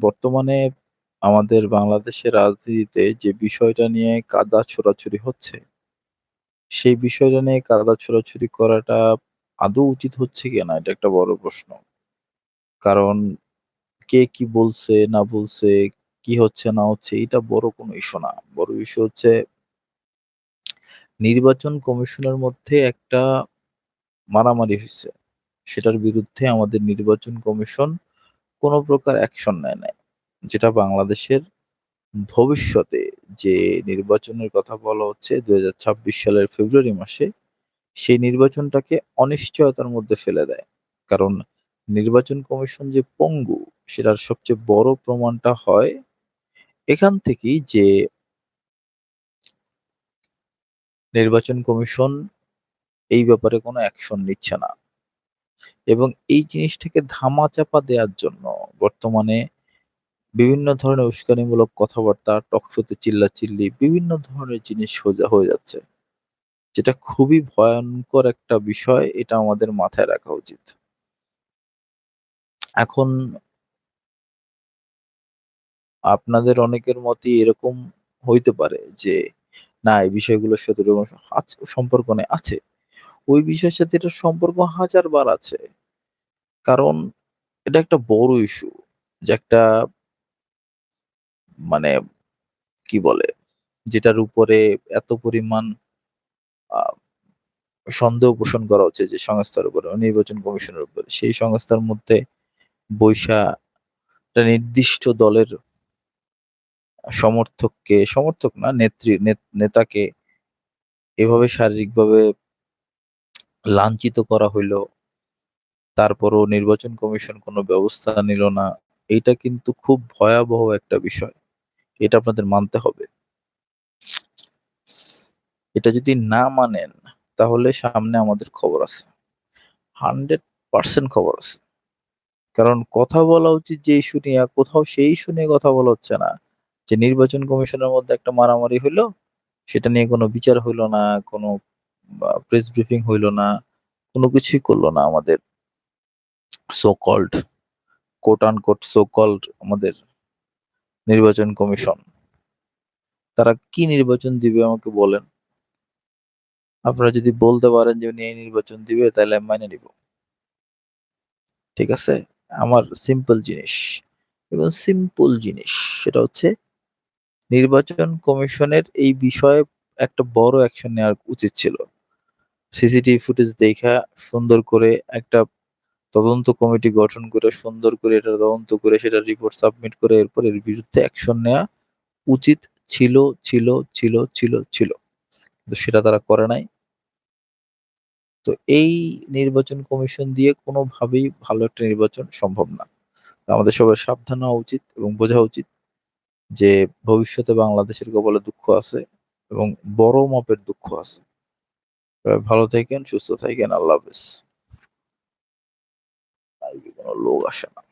বর্তমানে আমাদের বাংলাদেশের রাজনীতিতে যে বিষয়টা নিয়ে কাদা ছোড়াছুড়ি হচ্ছে সেই বিষয়টা নিয়ে কাদা ছোড়াছুড়ি করাটা আদৌ উচিত হচ্ছে কিনা এটা একটা বড় প্রশ্ন। কারণ কে কি বলছে না বলছে, কি হচ্ছে না হচ্ছে এটা বড় কোনো ইস্যু না। বড় ইস্যু হচ্ছে নির্বাচন কমিশনের মধ্যে একটা মারামারি হয়েছে সেটার বিরুদ্ধে আমাদের নির্বাচন কমিশন কোন প্রকার অ্যাকশন নেয় নাই। যেটা বাংলাদেশের ভবিষ্যতে যে নির্বাচনের কথা বলা হচ্ছে ২০২৬ সালের ফেব্রুয়ারি মাসে, সেই নির্বাচনটাকে অনিশ্চয়তার মধ্যে ফেলে দেয়। কারণ নির্বাচন কমিশন যে পঙ্গু সেটার সবচেয়ে বড় প্রমাণটা হয় এখান থেকেই যে নির্বাচন কমিশন এই ব্যাপারে কোনো অ্যাকশন নিচ্ছে না। এবং এই জিনিসটাকে ধামাচাপা দেওয়ার জন্য বর্তমানে বিভিন্ন ধরনের উস্কানিমূলক কথাবার্তা, টকশোতে চিল্লাচিল্লি বিভিন্ন ধরনের জিনিস সোজা হয়ে যাচ্ছে। যেটা খুবই ভয়ংকর একটা বিষয় এটা আমাদের মাথায় রাখা উচিত। এখন আপনাদের অনেকের মতই এরকম হইতে পারে যে, না এই বিষয়গুলোর সাথে সম্পর্ক নেই। আছে। ওই বিষয়ের সাথে এটার সম্পর্ক হাজার বার আছে। কারণ এটা একটা বড় ইস্যু। যে একটা মানে কি বলে? যেটার উপরে এত পরিমাণ সন্দেহ পোষণ করা হচ্ছে যে সংস্থার উপরে, নির্বাচন কমিশনের উপরে। সেই সংস্থার মধ্যে বইসা একটা নির্দিষ্ট দলের সমর্থককে, সমর্থক না নেত্রী নেত নেতাকে এভাবে শারীরিকভাবে লাঞ্ছিত করা হইল। তারপরও নির্বাচন কমিশন কোন ব্যবস্থা নিল না। এটা কিন্তু খুব ভয়াবহ একটা বিষয়। এটা আপনাদের মানতে হবে। এটা যদি না মানেন তাহলে সামনে আমাদের খবর আছে। 100% খবর আছে। কারণ কথা বলা উচিত যে ইস্যু নিয়ে কোথাও সেই ইস্যু নিয়ে কথা বলা হচ্ছে না। যে নির্বাচন কমিশনের মধ্যে একটা মারামারি হইল, সেটা নিয়ে কোনো বিচার হইল না, কোন প্রেস ব্রিফিং হইল না, কোনো কিছুই করল না আমাদের so called quote unquote so called আমাদের নির্বাচন কমিশন। তারা কি নির্বাচন দিবে আমাকে বলেন? আপনারা যদি বলতে পারেন যে উনি এই নির্বাচন দিবে তাহলে আমি মাইনে নিব। ঠিক আছে? আমার সিম্পল জিনিস। একদম সিম্পল জিনিস। সেটা হচ্ছে নির্বাচন কমিশনের এই বিষয়ে একটা বড় অ্যাকশন নেওয়া উচিত ছিল। সিসিটিভি ফুটেজ দেইখা সুন্দর করে একটা তদন্ত কমিটি গঠন করে সুন্দর করে এটা তদন্ত করে সেটা রিপোর্ট সাবমিট করে এরপর এর বিরুদ্ধে অ্যাকশন নেওয়া উচিত ছিল, ছিল, ছিল, ছিল, ছিল। কিন্তু সেটা তারা করে নাই। তো এই নির্বাচন কমিশন দিয়ে কোনোভাবেই ভালো একটা নির্বাচন সম্ভব না। আমাদের সবার সাবধান হওয়া উচিত এবং বোঝা উচিত যে ভবিষ্যতে বাংলাদেশের কপালে দুঃখ আছে এবং বড় মাপের দুঃখ আছে। ভালো থাকেন সুস্থ থাকেন আল্লাহ হাফেজ। কোন লোক আসে না।